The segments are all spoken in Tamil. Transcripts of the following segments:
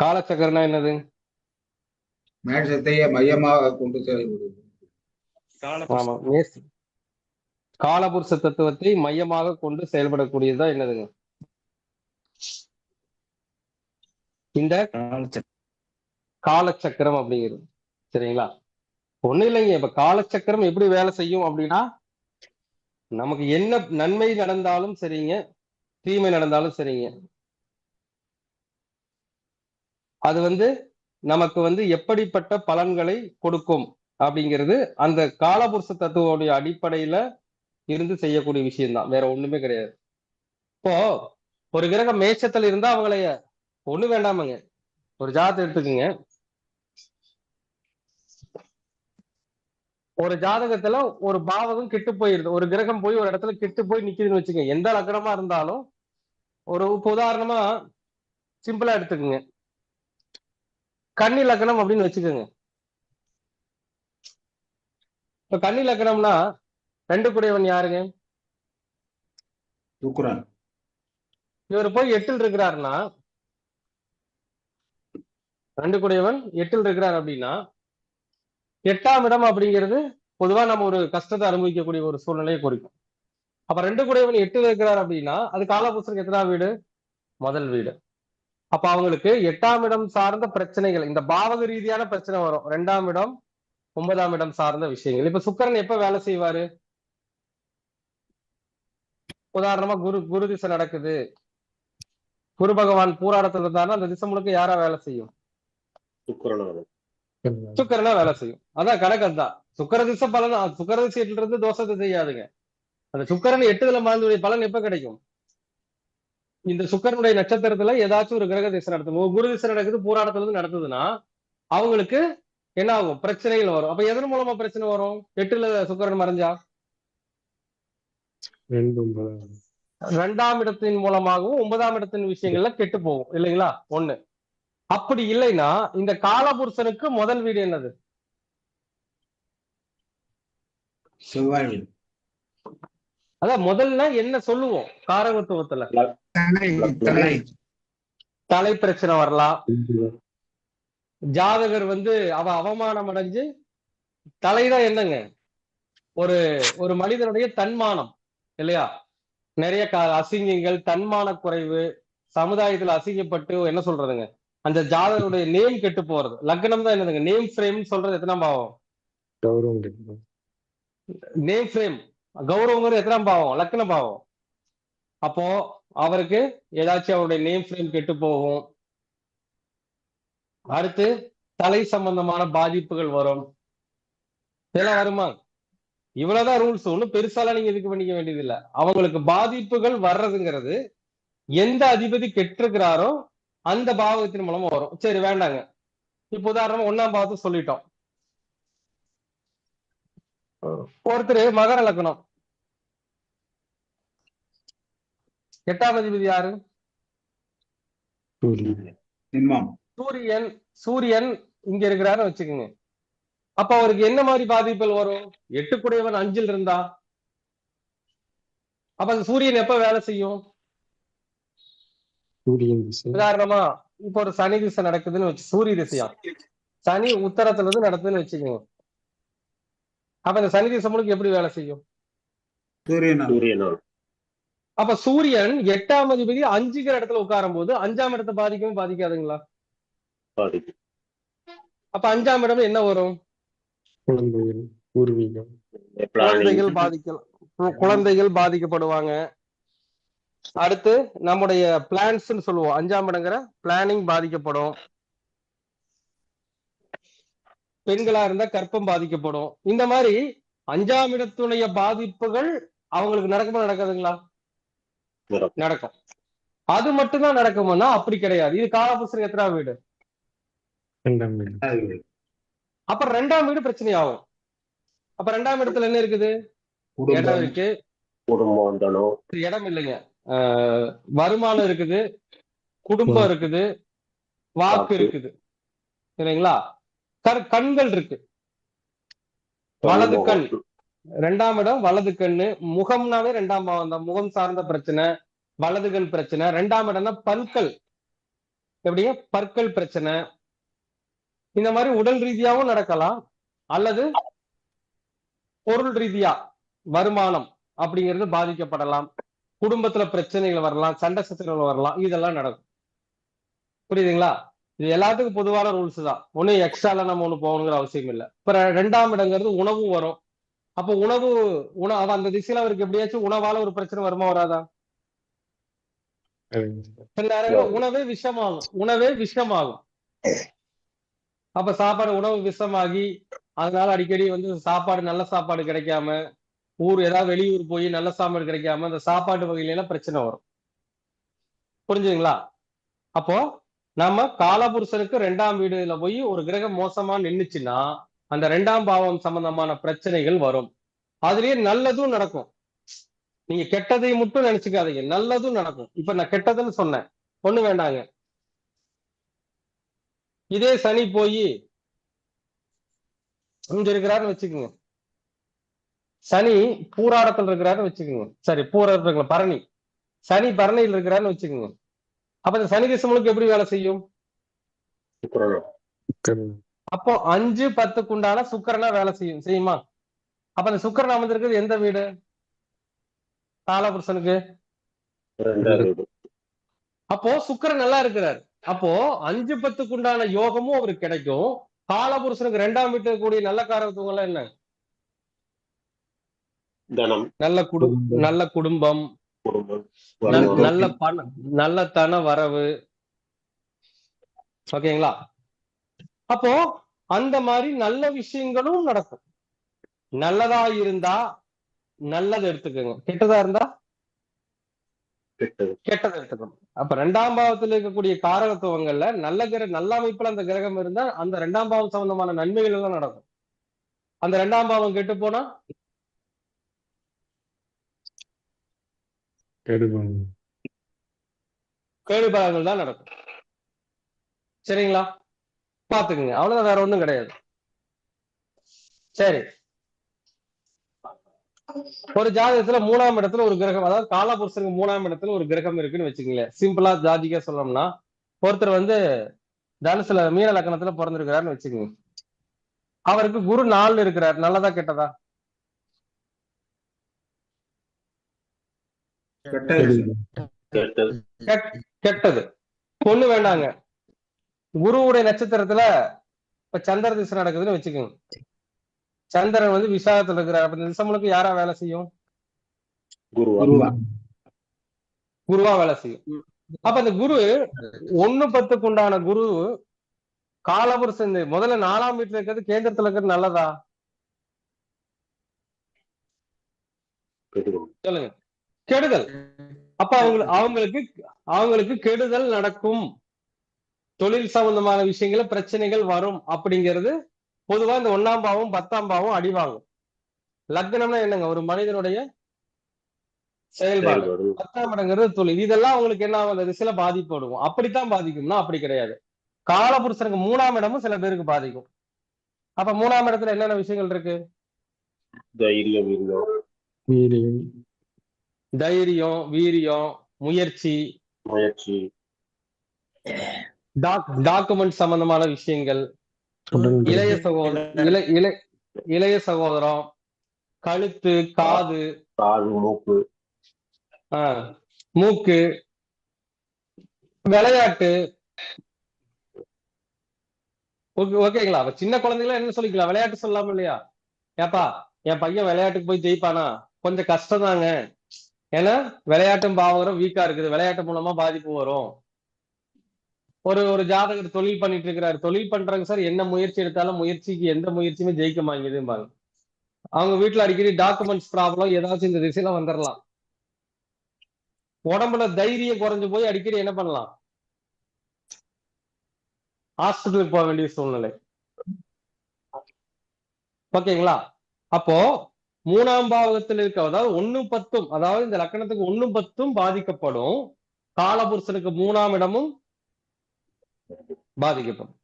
காலச்சக்கரம்னா என்னது? மேஷத்தையே மையமாக கொண்டு மேஸ் காலபுருஷ தத்துவத்தை மையமாக கொண்டு செயல்படக்கூடியதுதான் என்னதுங்க? இந்த காலச்சக்கரம் அப்படிங்கிறது. சரிங்களா? ஒண்ணு இல்லைங்க இப்ப காலச்சக்கரம் எப்படி வேலை செய்யும் அப்படின்னா நமக்கு என்ன நன்மை நடந்தாலும் சரிங்க தீமை நடந்தாலும் சரிங்க. அது வந்து நமக்கு வந்து எப்படிப்பட்ட பலன்களை கொடுக்கும் அப்படிங்கிறது அந்த காலபுருஷ தத்துவோடைய அடிப்படையில இருந்து செய்யக்கூடிய விஷயம்தான். வேற ஒண்ணுமே கிடையாது. இப்போ ஒரு கிரகம் மேச்சத்துல இருந்தா அவங்கள ஒண்ணு வேண்டாமங்க. ஒரு ஜாதத்தை எடுத்துக்கோங்க. ஒரு ஜாதகத்துல ஒரு பாவகம் கெட்டு போயிருது. ஒரு கிரகம் போய் ஒரு இடத்துல கெட்டு போய் நிக்குதுன்னு வச்சுக்கோங்க. எந்த லக்கணமா இருந்தாலும் ஒரு உதாரணமா சிம்பிளா எடுத்துக்கோங்க. கன்னி லக்கணம் அப்படின்னு வச்சுக்கோங்க. இப்ப கன்னி லக்கணம்னா ரெண்டு குடையவன் யாருங்க? சுக்கிரன் இவர் போய் எட்டில் இருக்கிறாருன்னா ரெண்டு குடையவன் எட்டில் இருக்கிறார் அப்படின்னா எட்டாம் இடம் அப்படிங்கிறது பொதுவா நம்ம ஒரு கஷ்டத்தை அனுபவிக்கக்கூடிய ஒரு சூழ்நிலையை குறிக்கும். அப்ப ரெண்டு குடையவன் எட்டில் இருக்கிறார் அப்படின்னா அது காலபுஸ்தகம் எத்தனாம் வீடு? முதல் வீடு. அப்ப அவங்களுக்கு எட்டாம் இடம் சார்ந்த பிரச்சனைகள் இந்த பாவக ரீதியான பிரச்சனை வரும். ரெண்டாம் இடம் ஒன்பதாம் இடம் சார்ந்த விஷயங்கள். இப்ப சுக்கிரன் எப்ப வேலை செய்வாரு? உதாரணமா குரு குரு திசை நடக்குது. குரு பகவான் பூராடத்துல இருந்தாருன்னா அந்த திசை முழுக்க யாரா வேலை செய்யும்? சுக்கரனா வேலை செய்யும். அதான் கணக்கு அதுதான். சுக்கர திசை பலன் சுக்கர திசையில இருந்து தோஷத்தை செய்யாதுங்க. அந்த சுக்கரன் எட்டுதல மாந்தனுடைய பலன் எப்ப கிடைக்கும்? இந்த சுக்கரனுடைய நட்சத்திரத்துல ஏதாச்சும் ஒரு கிரக திசை நடத்தும். ஒரு குரு திசை நடக்குது பூராடத்துல இருந்து நடத்துதுன்னா அவங்களுக்கு என்ன ஆகும்? பிரச்சனைகள் வரும். அப்ப எதன் மூலமா பிரச்சனை வரும்? எட்டுல சுக்கரன் மறைஞ்சா? ரெண்டாம் இடத்தின் மூலமாகவும் ஒன்பதாம் இடத்தின் விஷயங்கள்ல கெட்டு போகும். இல்லைங்களா? ஒண்ணு. அப்படி இல்லைன்னா இந்த காலபுருஷனுக்கு முதல் வீடு என்னது. அதான் முதல்ல என்ன சொல்லுவோம்? காரகத்துவத்துல. தலை பிரச்சனை வரலாம். ஜாதகர் வந்து அவ அவமானம் அடைஞ்சு தலைதான் என்னங்க? ஒரு ஒரு மனிதனுடைய தன்மானம் இல்லையா? நிறைய அசிங்கங்கள் தன்மான குறைவு சமுதாயத்துல அசிங்கப்பட்டு என்ன சொல்றதுங்க? அந்த ஜாதகருடைய நேம் கெட்டு போறது. லக்னம் தான் என்னதுங்க? நேம் ஃப்ரேம் சொல்றது எத்தனாம் பாவம்? கௌரவம் நேம் ஃப்ரேம் கௌரவங்கிறது எத்தனாம் பாவம்? லக்ன பாவம். அப்போ அவருக்கு ஏதாச்சும் அவருடைய நேம் ஃப்ரேம் கெட்டு போகும். அடுத்து தலை சம்பந்தமான பாதிப்புகள் வரும். இதெல்லாம் வருமா? இவ்வளவுதான் ரூல்ஸ் ஒன்றும் பெருசாலாம் நீங்க இதுக்கு பண்ணிக்க வேண்டியது இல்ல அவங்களுக்கு பாதிப்புகள் வர்றதுங்கிறது எந்த அதிபதி கெட்டிருக்கிறாரோ அந்த பாவகத்தின் மூலமா வரும். சரி வேண்டாங்க. இப்ப உதாரணமா ஒன்னாம் பாவத்தை சொல்லிட்டோம். ஒருத்தர் மகர லக்னம். எட்டாம் அதிபதி யாரு? சூரியன். சூரியன் சூரியன் இங்க இருக்கிறாருன்னு வச்சுக்கோங்க. அப்ப அவருக்கு என்ன மாதிரி பாதிப்புகள் வரும்? எட்டுக்குடையவன் அஞ்சில் இருந்தா? அப்ப அந்த சூரியன் எப்ப வேலை செய்யும்? உதாரணமா இப்ப ஒரு சனி திசை நடக்குதுன்னு வச்சு சூரிய திசையா? சனி உத்தரத்துல இருந்து நடக்குதுன்னு வச்சுக்கோங்க. அப்ப இந்த சனி திசை முழுக்க எப்படி வேலை செய்யும்? சூரியன்? அப்ப சூரியன் எட்டாம் அதிபதி அஞ்சுங்கிற இடத்துல உட்காரும் போது அஞ்சாம் இடத்தை பாதிக்கவும் பாதிக்காதுங்களா? அப்ப அஞ்சாம் இடம் என்ன வரும்? குழந்தைகள் பூர்வீகம். குழந்தைகள் பாதிக்கலாம் குழந்தைகள் பாதிக்கப்படுவாங்க. அடுத்து நம்முடைய பிளான்ஸ் சொல்லுவோம். அஞ்சாம் இடங்கிற பிளானிங் பாதிக்கப்படும். பெண்களா இருந்தா கற்பம் பாதிக்கப்படும். இந்த மாதிரி அஞ்சாம் இடத்துடைய பாதிப்புகள் அவங்களுக்கு நடக்குமா நடக்காதுங்களா? நடக்கும். அது மட்டும்தான் நடக்குமானா அப்படி கிடையாது. இது காலபுஸ்தகம் எத்தனாம் வீடு. அப்ப ரெண்டாம் வீடு பிரச்சனை ஆகும் அப்ப ரெண்டாம் இடத்துல என்ன இருக்குது? இடம் இருக்கு. இடம் இல்லைங்க. ஆஹ் வருமானம் இருக்குது. குடும்பம் இருக்குது. வாக்கு. இருக்குது. சரிங்களா? கண் கண்கள் இருக்கு. வலது கண். ரெண்டாம் இடம் வலது கண்ணு. முகம்னாவே ரெண்டாம் பாவம் தான். முகம் சார்ந்த பிரச்சனை வலது கண் பிரச்சனை. ரெண்டாம் இடம்னா பற்கள். எப்படிங்க? பற்கள் பிரச்சனை. இந்த மாதிரி உடல் ரீதியாவும் நடக்கலாம். அல்லது பொருள் ரீதியா வருமானம் அப்படிங்கிறது பாதிக்கப்படலாம். குடும்பத்துல பிரச்சனைகள் வரலாம். சண்டை சச்சரவுகள் வரலாம். இதெல்லாம் நடக்கும். புரியுதுங்களா? இது எல்லாத்துக்கும் பொதுவான ரூல்ஸ் தான். ஒன்னும் எக்ஸ்ட்ரால நம்ம ஒண்ணு போகணுங்கிற அவசியம் இல்லை. இப்ப ரெண்டாம் இடங்கிறது உணவும் வரும். அப்போ உணவு உண அவ அந்த திசையில அவருக்கு எப்படியாச்சும் உணவால ஒரு பிரச்சனை வருமா வராதா? சில நேரங்கள்ல உணவே விஷமாகும். உணவே விஷமாகும். அப்ப சாப்பாடு உணவு விஷமாகி அதனால அடிக்கடி வந்து சாப்பாடு நல்ல சாப்பாடு கிடைக்காம ஊர் ஏதாவது வெளியூர் போய் நல்ல சாப்பாடு கிடைக்காம அந்த சாப்பாட்டு வகையில எல்லாம் பிரச்சனை வரும். புரிஞ்சுதுங்களா? அப்போ நம்ம காலபுருஷனுக்கு ரெண்டாம் வீடுல போய் ஒரு கிரகம் மோசமா நின்னுச்சுன்னா அந்த ரெண்டாம் பாவம் சம்பந்தமான பிரச்சனைகள் வரும். அதுலயே நல்லதும் நடக்கும். நீங்க கெட்டதை மட்டும் நினைச்சுக்காதீங்க. நல்லதும் நடக்கும். இப்ப நான் கெட்டதுன்னு சொன்னேன். ஒண்ணு வேண்டாங்க. இதே சனி போய் இங்க இருக்கிறாருன்னு வச்சுக்கோங்க. சனி பூராடத்துல இருக்கிறாருன்னு வச்சுக்கோங்க. சரி பூராடத்துல பரணி. சனி பரணியில் இருக்கிறாருன்னு வச்சுக்கோங்க. அப்ப இந்த சனி திசமுழுக்கு எப்படி வேலை செய்யும்? அப்போ அஞ்சு பத்துக்கு உண்டான சுக்கிரனா வேலை செய்யும் செய்யுமா? அப்ப அந்த சுக்கிரன் அமர்ந்திருக்கிறது எந்த வீடு? காலபுருஷனுக்கு ரெண்டாவது வீடு. அப்போ சுக்கிரன் நல்லா இருக்கிறார். அப்போ அஞ்சு பத்துக்கு உண்டான யோகமும் அவருக்கு கிடைக்கும். காலபுருஷனுக்கு ரெண்டாம் வீட்டுல கூடிய நல்ல காரத்துவம் எல்லாம் என்ன நல்ல குடும் நல்ல குடும்பம். குடும்பம். நல்ல பண நல்ல தன வரவு. ஓகேங்களா? அப்போ அந்த மாதிரி நல்ல விஷயங்களும் நடக்கும். நல்லதா இருந்தா நல்லதை எடுத்துக்கோங்க. கெட்டதா இருந்தா கெட்டது. கெட்டதை எடுத்துக்கணும். அப்ப ரெண்டாம் பாவத்தில் இருக்கக்கூடிய காரகத்துவங்கள்ல நல்ல கிர நல்ல அமைப்புல அந்த கிரகம் இருந்தா அந்த ரெண்டாம் பாவம் சம்பந்தமான நன்மைகள் எல்லாம் நடக்கும். அந்த ரெண்டாம் பாவம் கெட்டு போனா? கெடுபம் கேடு பலன்கள் தான் நடக்கும். சரிங்களா? பாத்துக்குங்க. அவ்வளவுதான் வேற ஒண்ணும் கிடையாது. சரி. ஒரு ஜாதகத்துல மூணாம் இடத்துல ஒரு கிரகம் அதாவது காலபுருஷனுக்கு மூணாம் இடத்துல ஒரு கிரகம் இருக்குன்னு வச்சுக்கங்களேன். சிம்பிளா ஜாதிக்கா சொல்லணும்னா ஒருத்தர் வந்து தனுசுல மீன லக்கணத்துல பிறந்திருக்கிறாருன்னு வச்சுக்கோங்க. அவருக்கு குரு நாலு இருக்கிறார். நல்லதா கெட்டது? கெட்டது. பொண்ணு வேண்டாங்க. குருவுடைய நட்சத்திரத்துல இப்ப சந்திர திசை நடக்குதுன்னு வச்சுக்கோங்க. சந்திரன் வந்து விசாகத்துல இருக்கிறார். அப்ப இந்த திசமுழுக்கு யாரா வேலை செய்யும்? குருவா. வேலை செய்யும். அப்ப அந்த குரு ஒண்ணு பத்துக்கு உண்டான குரு காலபுருஷன் இந்த முதல்ல நாலாம் வீட்டுல இருக்கிறது கேந்திரத்துல இருக்கிறது நல்லதா? கெடுதல். சொல்லுங்க. கெடுதல். அப்ப அவங்களுக்கு அவங்களுக்கு அவங்களுக்கு கெடுதல் நடக்கும். தொழில் சம்பந்தமான விஷயங்கள பிரச்சனைகள் வரும் அப்படிங்கிறது பொதுவா இந்த ஒண்ணாம் பாவம் பத்தாம் பாவம் அடிவாங்கும் லக்னம்னா என்னங்க? ஒரு மனிதனுடைய செயல்பாடு. பத்தாம் இடங்கிறது தொழில். இதெல்லாம் அவங்களுக்கு என்ன ஆகும் அந்த திசையில பாதிப்பு வரும் அப்படித்தான் பாதிக்கும்னா அப்படி கிடையாது. காலபுருஷனுக்கு மூணாம் இடமும் சில பேருக்கு பாதிக்கும். அப்ப மூணாம் இடத்துல என்னென்ன விஷயங்கள் இருக்கு? தைரியம் தைரியம் வீரியம் முயற்சி. முயற்சி. டாக்குமெண்ட் சம்பந்தமான விஷயங்கள். இளைய சகோதரம் இளை இளை இளைய சகோதரம் கழுத்து காது மூக்கு. மூக்கு விளையாட்டு. ஓகே ஓகேங்களா? அப்ப சின்ன குழந்தைங்கள என்ன சொல்லிக்கலாம்? விளையாட்டு சொல்லலாமா இல்லையா? ஏப்பா என் பையன் விளையாட்டுக்கு போய் ஜெயிப்பானா? கொஞ்சம் கஷ்டம் தாங்க ஏன்னா விளையாட்டும் பாவகரம் வீக்கா இருக்குது. விளையாட்டு மூலமா பாதிப்பு வரும். ஒரு ஒரு ஜாதகர் தொழில் பண்ணிட்டு இருக்கிறாரு தொழில் பண்றாங்க சார் என்ன முயற்சி எடுத்தாலும் முயற்சிக்கு எந்த முயற்சியுமே ஜெயிக்க மாட்டேங்குதும்பாங்க அவங்க வீட்டுல அடிக்கடி டாக்குமெண்ட்ஸ் ப்ராப்ளம் ஏதாச்சும் இந்த திசையில வந்துடலாம் உடம்புல தைரியம் குறைஞ்சு போய் அடிக்கடி என்ன பண்ணலாம்? ஹாஸ்பிட்டலுக்கு போக வேண்டிய சூழ்நிலை. ஓகேங்களா? அப்போ மூணாம் பாவகத்தில் இருக்க அதாவது ஒன்னும் பத்தும் அதாவது இந்த லக்கணத்துக்கு ஒன்னும் பத்தும் பாதிக்கப்படும். காலபுருஷனுக்கு மூணாம் இடமும் பாதிக்கப்படும்.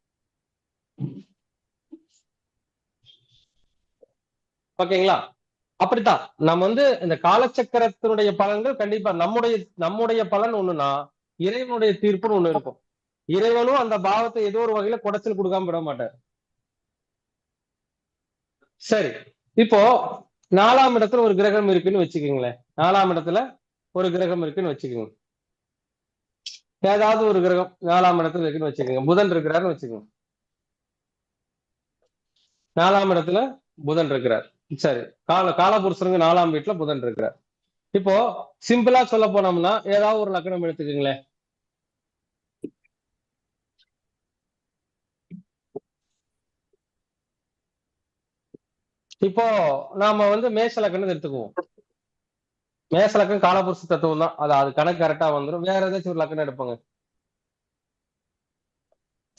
ஓகேங்களா? அப்படித்தான். நம்ம வந்து இந்த காலச்சக்கரத்தினுடைய பலன்கள் கண்டிப்பா நம்முடைய நம்முடைய பலன் ஒண்ணுன்னா இறைவனுடைய தீர்ப்புன்னு ஒண்ணு இருக்கும். இறைவனும் அந்த பாவத்தை ஏதோ ஒரு வகையில குடைச்சல் கொடுக்காம விட மாட்டார். சரி. இப்போ நாலாம் இடத்துல ஒரு கிரகம் இருக்குன்னு வச்சுக்கோங்களேன். நாலாம் இடத்துல ஒரு கிரகம் இருக்குன்னு வச்சுக்கோங்க. ஏதாவது ஒரு கிரகம் நாலாம் இடத்துல இருக்குன்னு வச்சுக்கோங்க. புதன் இருக்கிறாருன்னு வச்சுக்கோங்க. நாலாம் இடத்துல புதன் இருக்கிறார். சரி. கால காலபுருஷனுக்கு நாலாம் வீட்டுல புதன் இருக்கிறார். இப்போ சிம்பிளா சொல்ல போனோம்னா ஏதாவது ஒரு லக்கணம் எடுத்துக்கோங்களேன். இப்போ நாம வந்து மேஷ லக்கணத்தை எடுத்துக்குவோம். மேஷ லக்கணம் காலபுருஷ தத்துவம் தான். அது அது கணக்கு கரெக்டா வந்துடும் வேற ஏதாச்சும் ஒரு லக்கணம் எடுப்போங்க.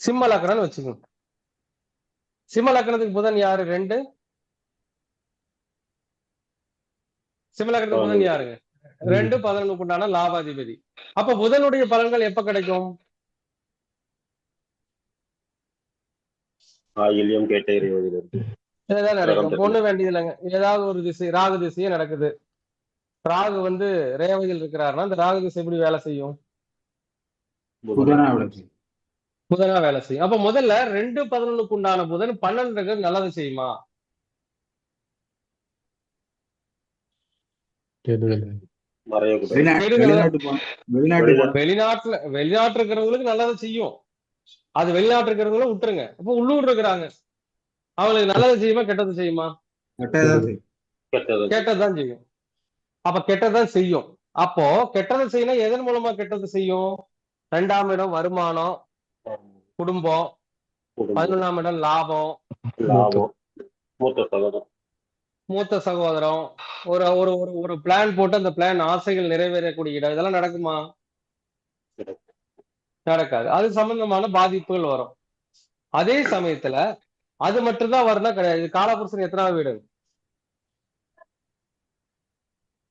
சிம்ம லக்கணம்னு வச்சுக்கோங்க. சிம்ம லக்கணத்துக்கு புதன் யாரு? ரெண்டு. சிம்ம லக்கணத்துக்கு புதன் யாருங்க ரெண்டு. பதினொன்னுக்கு உண்டான லாபாதிபதி. அப்ப புதனுடைய பலன்கள் எப்ப கிடைக்கும்? ஆயில்யம் கேட்ட நடக்கும். ஒண்ணு வேண்டியது இல்லைங்க ஏதாவது ஒரு திசை ராகு திசையே நடக்குது. ராகு வந்து ரேவதியில் இருக்கிறாருன்னா அந்த ராகு திசை எப்படி வேலை செய்யும்? புதன் வேலை செய்யும். அப்ப முதல்ல ரெண்டு பதினொன்னுக்கு உண்டான புதன் பன்னெண்டுக்கு நல்லது செய்யுமா? வெளிநாட்டுல வெளிநாட்டு இருக்கிறவங்களுக்கு நல்லது செய்யும். அது வெளிநாட்டு இருக்கிறவங்களும் விட்டுருங்க. அப்ப உள்ளூர் இருக்கிறாங்க. அவங்களுக்கு நல்லது செய்யுமா கெட்டது செய்யுமா? கட்டாயதான் செய்யும். கெட்டது அப்ப கெட்டதான் செய்யும். அப்போ கெட்டது செய்யணும் எதன் மூலமா கெட்டது செய்யும்? ரெண்டாம் இடம் வருமானம் குடும்பம். பதினொன்றாம் இடம் லாபம். மூத்த சகோதரம். ஒரு ஒரு ஒரு ஒரு பிளான் போட்டு அந்த பிளான் ஆசைகள் நிறைவேறக்கூடிய இடம். இதெல்லாம் நடக்குமா? நடக்காது. அது சம்பந்தமான பாதிப்புகள் வரும். அதே சமயத்துல அது மட்டும்தான் வரும்னா கிடையாது. காலபுருஷன் எத்தனாவது வீடு?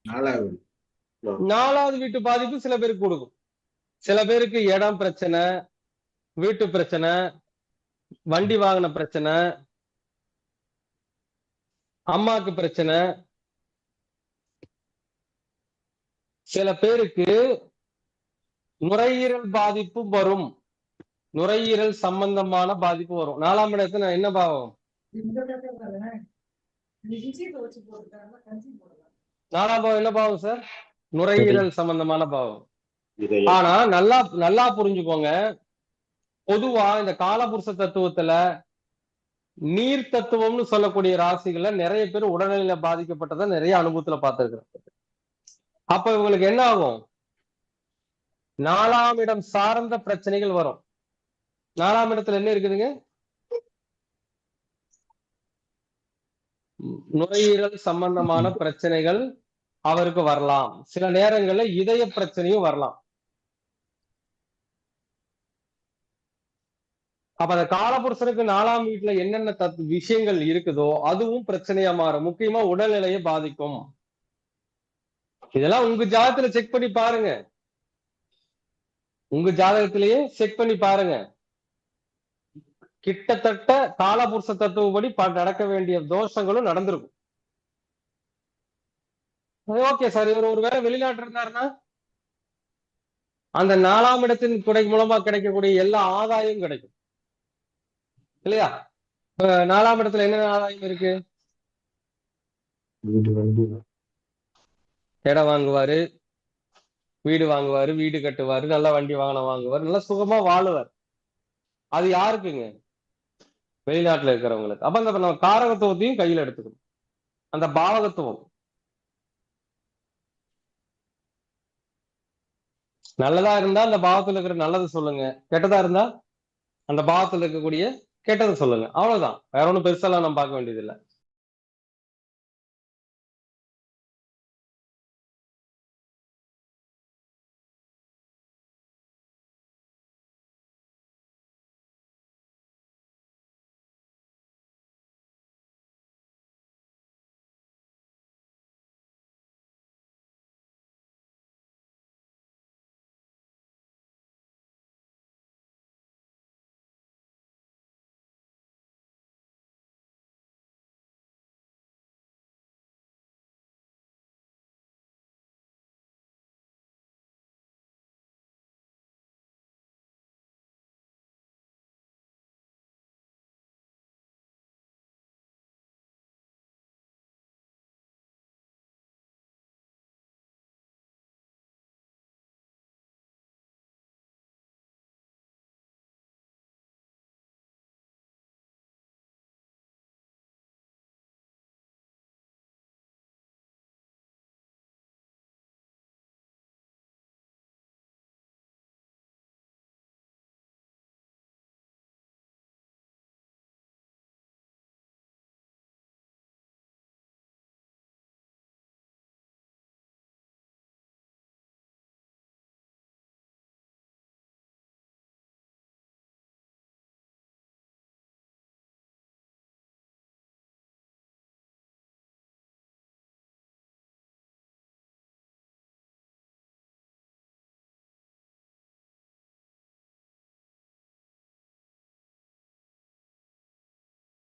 நாலாவது. நாலாவது வீட்டு பாதிப்பு சில பேருக்கு கொடுக்கும். சில பேருக்கு இடம் பிரச்சனை வீட்டு பிரச்சனை வண்டி வாங்கின பிரச்சனை அம்மாக்கு பிரச்சனை. சில பேருக்கு நுரையீரல் பாதிப்பு வரும். நுரையீரல் சம்பந்தமான பாதிப்பு வரும். நாலாம் இடத்துல என்ன பாவம்? நாலாம் பாவம் என்ன பாவம் சார்? நுரையீரல் சம்பந்தமான பாவம். ஆனா நல்லா நல்லா புரிஞ்சுக்கோங்க. பொதுவா இந்த காலபுருஷ தத்துவத்துல நீர் தத்துவம்னு சொல்லக்கூடிய ராசிகள்ல நிறைய பேர் உடல்நிலையில பாதிக்கப்பட்டதை நிறைய அனுபவத்துல பார்த்திருக்கிறேன் அப்ப இவங்களுக்கு என்ன ஆகும்? நாலாம் இடம் சார்ந்த பிரச்சனைகள் வரும். நாலாம் இடத்துல என்ன இருக்குதுங்க? நுரையீரல் சம்பந்தமான பிரச்சனைகள் அவருக்கு வரலாம். சில நேரங்கள்ல இதய பிரச்சனையும் வரலாம். அப்ப அந்த காலபுருஷனுக்கு நாலாம் வீட்டுல என்னென்ன தத் விஷயங்கள் இருக்குதோ அதுவும் பிரச்சனையா மாறும். முக்கியமா உடல்நிலையை பாதிக்கும். இதெல்லாம் உங்க ஜாதகத்துல செக் பண்ணி பாருங்க. உங்க ஜாதகத்திலேயே செக் பண்ணி பாருங்க. கிட்டத்தட்ட காலபுருஷ தத்துவப்படி நடக்க வேண்டிய தோஷங்களும் நடந்திருக்கும். ஓகே சார் இவர் ஒருவேளை வெளிநாட்டு இருந்தாருன்னா அந்த நாலாம் இடத்தின் குடை மூலமா கிடைக்கக்கூடிய எல்லா ஆதாயம் கிடைக்கும். இல்லையா? நாலாம் இடத்துல என்னென்ன ஆதாயம் இருக்கு? இடம் வாங்குவாரு வீடு வாங்குவாரு வீடு கட்டுவாரு நல்ல வண்டி வாகனம் வாங்குவாரு நல்லா சுகமா வாழுவார். அது யாருக்குங்க? வெளிநாட்டுல இருக்கிறவங்களுக்கு. அப்ப அந்த நம்ம காரகத்துவத்தையும் கையில எடுத்துக்கணும். அந்த பாவகத்துவம். நல்லதா இருந்தா அந்த பாவத்துல இருக்கிற நல்லது சொல்லுங்க. கெட்டதா இருந்தா அந்த பாவத்துல இருக்கக்கூடிய கெட்டதை சொல்லுங்க. அவ்வளவுதான். வேற ஒன்றும் பெருசெல்லாம் நம்ம பார்க்க வேண்டியதில்லை.